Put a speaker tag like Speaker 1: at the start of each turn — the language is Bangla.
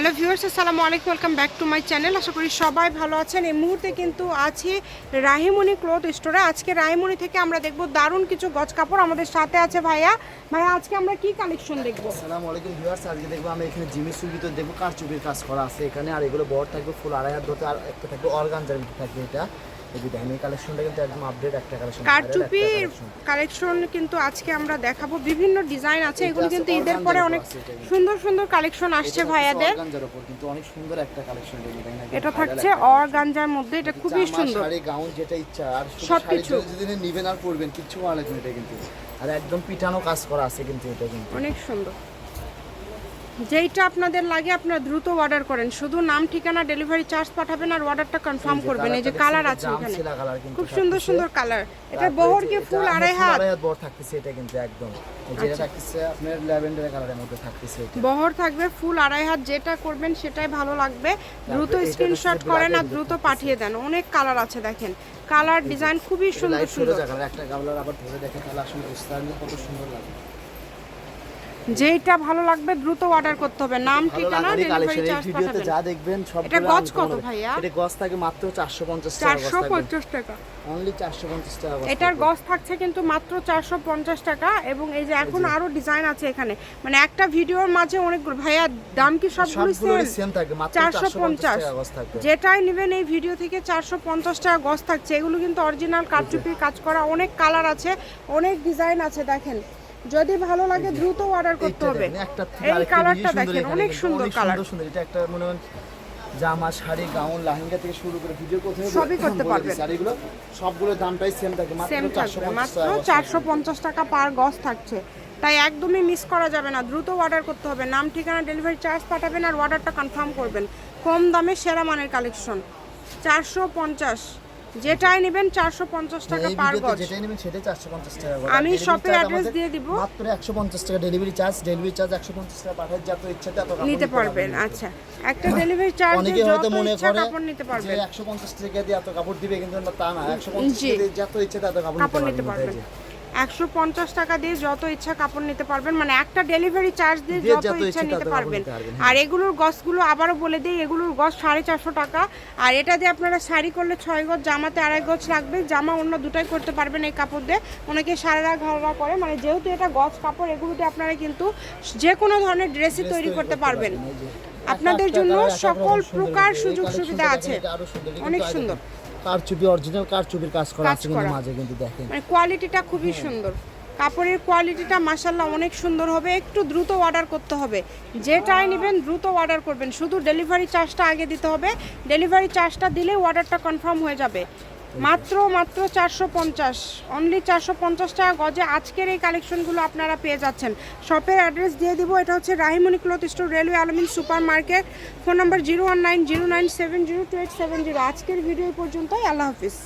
Speaker 1: হ্যালো ভিউয়ার্স, আসসালামু আলাইকুম, welcome back to my channel. আশা করি সবাই ভালো আছেন। এই মুহূর্তে কিন্তু আছি রাহিমণি ক্লোথ স্টোরে। আজকে রাহিমণি থেকে আমরা দেখব দারুণ কিছু গজ কাপড় আমাদের সাথে আছে ভাইয়া। ভাইয়া, আজকে আমরা কি কালেকশন দেখব?
Speaker 2: আসসালামু আলাইকুম ভিউয়ার্স, আজকে দেখব আমি এখানে জিমি সুবি তো দেখব কার চুবির কাজ করা আছে এখানে, আর এগুলো বড় থাকবে ফুল আড়াই হাত ধরতে, আর একটা থাকবে অর্গানজার থাকবে এটা। এই যে দেখেন কালেকশনটা কিন্তু একদম আপডেট একটা কালেকশন
Speaker 1: কারচুপির কালেকশন কিন্তু আজকে আমরা দেখাবো। বিভিন্ন ডিজাইন আছে এগুলো কিন্তু ঈদের পরে অনেক। সুন্দর সুন্দর কালেকশন আসছে ভাইয়াদের।
Speaker 2: অর্গানজার উপর কিন্তু অনেক সুন্দর একটা কালেকশন
Speaker 1: এটা থাকছে অর্গানজার মধ্যে এটা খুবই সুন্দর।
Speaker 2: শাড়ি গাউন যেটা ইচ্ছা আর
Speaker 1: সবকিছু।
Speaker 2: শাড়ি যদি নিবেন আর পরবেন না এটা কিন্তু। আর একদম পিটানো কাজ করা আছে কিন্তু এটা কিন্তু।
Speaker 1: অনেক সুন্দর। যেইটা আপনাদের লাগে আপনারা দ্রুত অর্ডার করেন। শুধু নাম ঠিকানা ডেলিভারি চার্জ পাঠাবেন আর অর্ডারটা কনফার্ম করবেন। এই যে কালার আছে এখানে। খুব সুন্দর সুন্দর কালার এটা বহর কি ফুল আড়াই হাত?
Speaker 2: আড়াই হাত বড় থাকতেছে এটা কিন্তু একদম। যেটা থাকতেছে আপনার ল্যাভেন্ডার কালারের মধ্যে থাকতেছে এটা।
Speaker 1: বহর থাকবে ফুল আড়াই হাত যেটা করবেন সেটাই ভালো লাগবে। দ্রুত স্ক্রিনশট করেন আর দ্রুত পাঠিয়ে দেন। অনেক কালার আছে দেখেন। কালার ডিজাইন খুবই সুন্দর সুন্দর।
Speaker 2: একটা কালার আবার ধরে দেখেন তাহলে আসলে কত সুন্দর লাগে।
Speaker 1: যেইটা ভালো লাগবে দ্রুত অর্ডার করতে হবে। নাম ঠিকানা ডেলিভারি চার্জ
Speaker 2: ভিডিওতে যা দেখবেন সব
Speaker 1: এটা গজ কত ভাইয়া?
Speaker 2: এটা গজ থাকে মাত্র 450 টাকা
Speaker 1: চারশো
Speaker 2: গজ থাকবে।
Speaker 1: পঞ্চাশ টাকা।
Speaker 2: অনলি 450 টাকা
Speaker 1: এটার। গজ থাকছে কিন্তু মাত্র চারশো পঞ্চাশ টাকা এবং এই যে এখন আরও ডিজাইন আছে এখানে। মানে একটা ভিডিওর মাঝে অনেকগুলো ভাইয়া দাম কি সবগুলো সেম
Speaker 2: থাকবে মাত্র
Speaker 1: চারশো
Speaker 2: 450
Speaker 1: পঞ্চাশ
Speaker 2: টাকা গজ থাকবে।
Speaker 1: যেটাই নেবেন এই ভিডিও থেকে চারশো পঞ্চাশ টাকা গজ থাকছে। এগুলো কিন্তু অরিজিনাল কারচুপির কাজ করা অনেক কালার আছে অনেক ডিজাইন আছে দেখেন। যদি ভালো লাগে দ্রুত অর্ডার করতে হবে। এই কালারটা দেখেন অনেক সুন্দর কালার
Speaker 2: সুন্দর সুন্দর এটা একটা মনে হয় জামা শাড়ি গাউন লেহেঙ্গা থেকে শুরু করে ভিডিও কোথায়
Speaker 1: সবই করতে পারবেন।
Speaker 2: এগুলো সবগুলো দামটাই সেম থাকে মাত্র 450
Speaker 1: মাত্র
Speaker 2: টাকা গজ
Speaker 1: চারশো পঞ্চাশ টাকা পার গজ থাকছে। তাই একদমই মিস করা যাবে না দ্রুত অর্ডার করতে হবে। নাম ঠিকানা ডেলিভারি চার্জ পাঠাবেন আর অর্ডারটা কনফার্ম করবেন। কম দামে সেরা মানের কালেকশন চারশো পঞ্চাশ। যেটাই নেবেন চারশো পঞ্চাশ টাকা পার গজ।
Speaker 2: যেটাই নেবেন সেটাই 450 টাকা
Speaker 1: আমি শপের অ্যাড্রেস দিয়ে দিব।
Speaker 2: মাত্র 150 টাকা ডেলিভারি চার্জ ডেলিভারি চার্জ 150 টাকা পাঠায় যত ইচ্ছা তত
Speaker 1: নিতে পারবেন। আচ্ছা। একটা ডেলিভারি চার্জ
Speaker 2: অনেকে হয়তো মনে করে
Speaker 1: কাপড় নিতে পারবেন।
Speaker 2: 150 টাকা দিয়ে এত কাপড় দিবে কিন্তু তা না। 150
Speaker 1: জি।
Speaker 2: টাকা দিয়ে যত ইচ্ছা তত কাপড়
Speaker 1: নিতে পারবেন একশো পঞ্চাশ টাকা দিয়ে যত ইচ্ছা কাপড় নিতে পারবেন মানে একটা ডেলিভারি চার্জ দিয়ে যত ইচ্ছা নিতে পারবেন।
Speaker 2: পারবেন,
Speaker 1: আর এগুলোর গছগুলো আবারও বলে দিই এগুলোর গছ সাড়ে চারশো টাকা। আর এটা দিয়ে আপনারা শাড়ি করলে ছয় গজ জামাতে আড়াই গজ লাগবে। জামা অন্য দুটাই করতে পারবেন এই কাপড় দিয়ে। অনেকে সারারা ঘাড়া করে মানে যেহেতু এটা গজ কাপড় এগুলো দিয়ে আপনারা কিন্তু যে কোনো ধরনের ড্রেসই তৈরি করতে পারবেন। আপনাদের জন্য
Speaker 2: কালার এক এক
Speaker 1: সকল প্রকার সুযোগ সুবিধা আছে। অনেক সুন্দর।
Speaker 2: কারচুপি অরিজিনাল কারচুপির কাজ করা আছে কিন্তু মাঝে কিন্তু দেখেন।
Speaker 1: মানে কোয়ালিটিটা খুবই সুন্দর। কাপড়ের কোয়ালিটিটা মাসাল্লাহ অনেক সুন্দর হবে। একটু দ্রুত অর্ডার করতে হবে। যেটাই নেবেন দ্রুত অর্ডার করবেন। শুধু ডেলিভারি চার্জটা আগে দিতে হবে। ডেলিভারি চার্জটা দিলে অর্ডারটা কনফার্ম হয়ে যাবে। মাত্র মাত্র চারশো পঞ্চাশ। অনলি চারশো পঞ্চাশ টাকা গজে আজকের এই কালেকশনগুলো আপনারা পেয়ে যাচ্ছেন। শপের অ্যাড্রেস দিয়ে দিব, এটা হচ্ছে Rahimoni cloth store railway Alamin super market phone number zero one nine zero nine seven zero two eight seven zero আজকের ভিডিও পর্যন্তই, আল্লাহ হাফিজ।